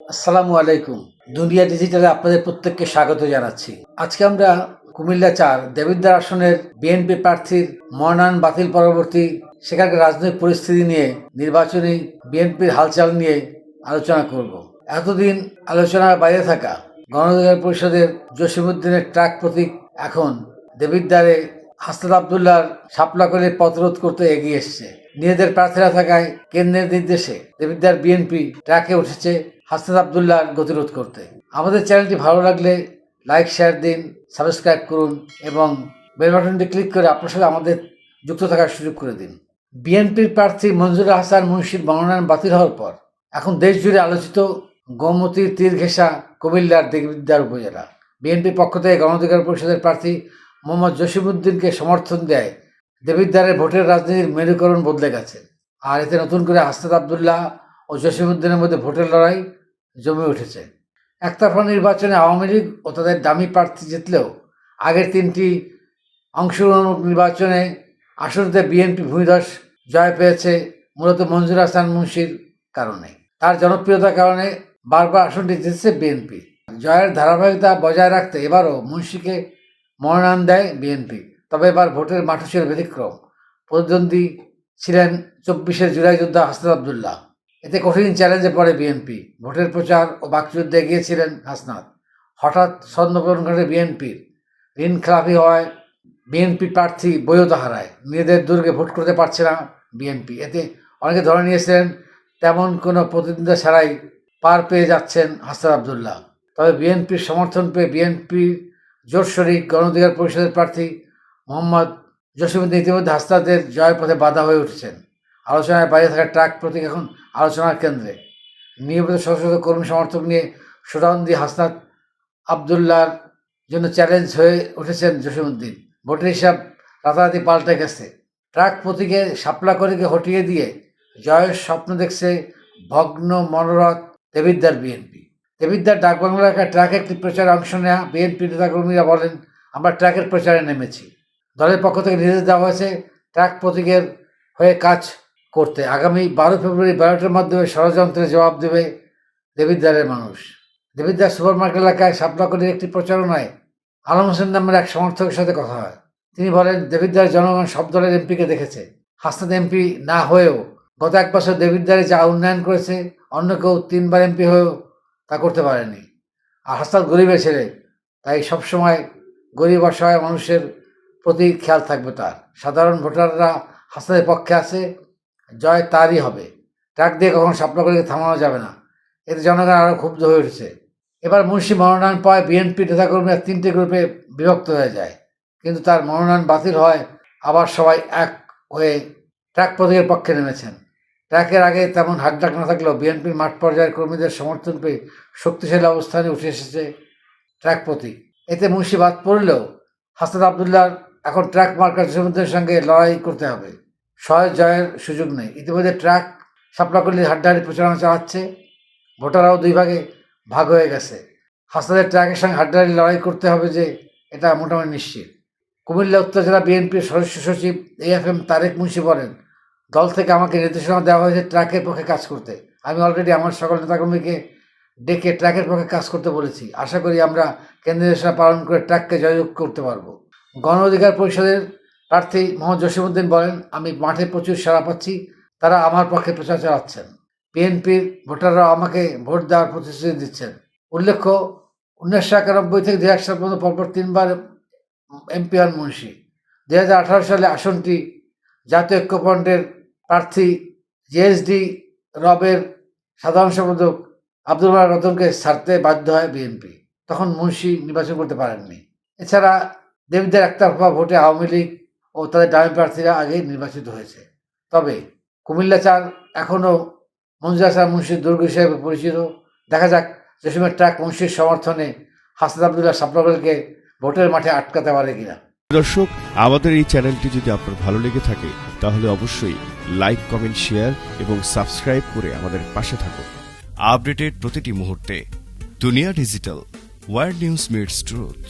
আসসালামু আলাইকুম। দুনিয়া ডিজিটালে আপনাদের প্রত্যেককে স্বাগত জানাচ্ছি। আজকে আমরা কুমিল্লা চার দেবিদ্বার আসনের বিএনপি প্রার্থীর মনোনয়ন বাতিল পরবর্তী সেখানকার রাজনৈতিক পরিস্থিতি নিয়ে নির্বাচনী বিএনপির হালচাল নিয়ে আলোচনা করব। এতদিন আলোচনার বাইরে থাকা গণঅধিকার পরিষদের জসিমুদ্দিনের ট্রাক প্রতীক এখন দেবিদ্বারে হাসনাত আবদুল্লাহর শাপলা করে পথরোধ করতে এগিয়ে এসছে। নিজেদের প্রার্থীরা থাকায় কেন্দ্রের নির্দেশে দেবিদ্বার বিএনপি ট্র্যাকে উঠেছে হাসনাত আবদুল্লাহর গতিরোধ করতে। আমাদের চ্যানেলটি ভালো লাগলে লাইক, শেয়ার দিন, সাবস্ক্রাইব করুন এবং বেল বাটনটি ক্লিক করে আপনার সাথে আমাদের যুক্ত থাকার সুযোগ করে দিন। বিএনপির প্রার্থী মঞ্জুর হাসান মুন্সির মনোনয়ন বাতিল হওয়ার পর এখন দেশ জুড়ে আলোচিত গোমতীর তীর ঘেঁষা কুমিল্লার দেবিদ্বার উপজেলা। বিএনপির পক্ষ থেকে গণঅধিকার পরিষদের প্রার্থী মোহাম্মদ জসিমুদ্দিনকে সমর্থন দেয় দেবিদ্বারের ভোটের রাজনীতির মেরুকরণ বদলে গেছে। আর এতে নতুন করে হাসনাত আবদুল্লাহ ও জসিমুদ্দিনের মধ্যে ভোটের লড়াই জমে উঠেছে। একতরফা নির্বাচনে আওয়ামী লীগ ও তাদের দামি প্রার্থী জিতলেও আগের তিনটি অংশগ্রহণমূলক নির্বাচনে আসরতে বিএনপি ভূমিধস জয় পেয়েছে মূলত মঞ্জুর হাসান মুন্সির কারণে। তার জনপ্রিয়তার কারণে বারবার আসনটি জিতেছে বিএনপি। জয়ের ধারাবাহিকতা বজায় রাখতে এবারও মুন্সিকে মনোনয়ন দেয় বিএনপি। তবে এবার ভোটের মাঠে ছিল ব্যতিক্রম। প্রতিদ্বন্দ্বী ছিলেন চব্বিশে জুলাই যোদ্ধা হাসনাত আবদুল্লাহ। এতে কঠিন চ্যালেঞ্জে পড়ে বিএনপি। ভোটের প্রচার ও বাকযুদ্ধে গিয়েছিলেন হাসনাত। হঠাৎ ছন্দপূরণ ঘটে বিএনপির ঋণ খেলাপি হওয়ায় বিএনপি প্রার্থী বৈধতা হারায়। নিজেদের দুর্গে ভোট করতে পারছে না বিএনপি। এতে অনেকে ধরে নিয়েছিলেন, তেমন কোনো প্রতিদ্বন্দ্বিতা ছাড়াই পার পেয়ে যাচ্ছেন হাসান আবদুল্লাহ। তবে বিএনপির সমর্থন পেয়ে বিএনপির জোর শরিক গণঅধিকার পরিষদের প্রার্থী মোহাম্মদ জসিমুদ্দিন ইতিমধ্যে হাসনাদের জয়ের পথে বাধা হয়ে উঠেছেন। আলোচনায় বাইরে থাকা ট্রাক প্রতীক এখন আলোচনার কেন্দ্রে। নিয়মিত শত কর্মী সমর্থক নিয়ে শোডাউন হাসনাত আবদুল্লাহর জন্য চ্যালেঞ্জ হয়ে উঠেছেন জসিমুদ্দিন ভোটের হিসাব রাতারাতি পাল্টে গেছে। ট্রাক প্রতীকে শাপলা করিকে হটিয়ে দিয়ে জয়ের স্বপ্ন দেখছে ভগ্ন মনোরথ দেবিদ্দার বিএনপি। দেবিদ্দার ডাকবাংলা এলাকায় ট্রাকে একটি প্রচারে অংশ নেওয়া বিএনপি নেতাকর্মীরা বলেন, আমরা ট্রাকের প্রচারে নেমেছি। দলের পক্ষ থেকে নির্দেশ দেওয়া হয়েছে ট্রাক প্রতীকের হয়ে কাজ করতে। আগামী বারো ফেব্রুয়ারি ব্যালটের মাধ্যমে ষড়যন্ত্রের জবাব দেবে দেবিদ্বারের মানুষ। দেবিদ্বার সুপার মার্কেট এলাকায় শাপলাকলির একটি প্রচারণায় আলম হোসেন নামের এক সমর্থকের সাথে কথা হয়। তিনি বলেন দেবিদ্বার জনগণ সব দলের এমপিকে দেখেছে। হাসনাত এমপি না হয়েও গত এক বছর দেবিদ্বারে যা উন্নয়ন করেছে, অন্য কেউ তিনবার এমপি হয়েও তা করতে পারেনি। আর হাসনাত গরিবের ছেলে, তাই সবসময় গরিব অসহায় মানুষের প্রতি খেয়াল থাকবে তার। সাধারণ ভোটাররা হাসনাতের পক্ষে আছে, জয় তারই হবে। ট্রাক দিয়ে কখনো স্বপ্নগুলিকে থামানো যাবে না। এতে জনগণ আরও ক্ষুব্ধ হয়ে উঠেছে। এবার মুন্সি মনোনয়ন পায় বিএনপি নেতাকর্মীরা তিনটে গ্রুপে বিভক্ত হয়ে যায়। কিন্তু তার মনোনয়ন বাতিল হয়, আবার সবাই এক হয়ে ট্রাক প্রতীকের পক্ষে নেমেছেন। ট্র্যাকের আগে তেমন হাড্ডাক না থাকলেও বিএনপির মাঠ পর্যায়ের কর্মীদের সমর্থন পেয়ে শক্তিশালী অবস্থানে উঠে এসেছে ট্র্যাক প্রতীক। এতে মুন্সি বাদ পড়লেও হাসান আবদুল্লাহর এখন ট্র্যাক মার্কার জসিমুদ্দিনের সঙ্গে লড়াই করতে হবে। সহজ জয়ের সুযোগ নেই। ইতিমধ্যে ট্র্যাক সাপলাকল্লির হাড্ডাহাড্ডি প্রচারণা চালাচ্ছে। ভোটাররাও দুই ভাগে ভাগ হয়ে গেছে। হাসনাদের ট্র্যাকের সঙ্গে হাড্ডাহাড্ডি লড়াই করতে হবে যে এটা মোটামুটি নিশ্চিত। কুমিল্লা উত্তর জেলা বিএনপির সদস্য সচিব A F M Tarek Munshi বলেন, দল থেকে আমাকে নির্দেশনা দেওয়া হয়েছে ট্র্যাকের পক্ষে কাজ করতে। আমি অলরেডি আমার সকল নেতাকর্মীকে ডেকে ট্র্যাকের পক্ষে কাজ করতে বলেছি। আশা করি আমরা কেন্দ্রীয় পালন করে ট্র্যাককে জয়যুক্ত করতে পারব। গণ অধিকার পরিষদের প্রার্থী মোহাম্মদ জসিমুদ্দিন বলেন, আমি মাঠে প্রচুর সাড়া পাচ্ছি। তারা আমার পক্ষে প্রচার চালাচ্ছেন। বিএনপির ভোটাররা আমাকে ভোট দেওয়ার প্রতিশ্রুতি দিচ্ছেন। উল্লেখ্য, উনিশশো একানব্বই থেকে এক সাল পর্যন্ত পরপর তিনবার এমপি হন মুন্সি। হাজার সালে আসনটি জাতীয় ঐক্যফ্রন্টের প্রার্থী জিএসডি রবের সাধারণ সম্পাদক আব্দুল রতনকে ছাড়তে বাধ্য হয় বিএনপি। তখন মুন্সি নির্বাচন করতে পারেননি। এছাড়া দেবীদের একতরফা ভোটে আওয়ামী লীগ ও তাদের ডামি প্রার্থীরা আগেই নির্বাচিত হয়েছে। তবে কুমিল্লা চার এখনও মঞ্জুর হাসান মুন্সির দুর্গ হিসেবে পরিচিত। দেখা যাক, যে সময় ট্রাক মুন্সির সমর্থনে হাসান আবদুল্লাহ সাপলাগলকে ভোটের মাঠে আটকাতে পারে কিনা। দর্শক, আমাদের এই চ্যানেলটি যদি আপনার ভালো লেগে থাকে, তাহলে অবশ্যই লাইক, কমেন্ট, শেয়ার এবং সাবস্ক্রাইব করে আমাদের পাশে থাকুন। আপডেটেড প্রতিটি মুহূর্তে Dunia digital, world news meets truth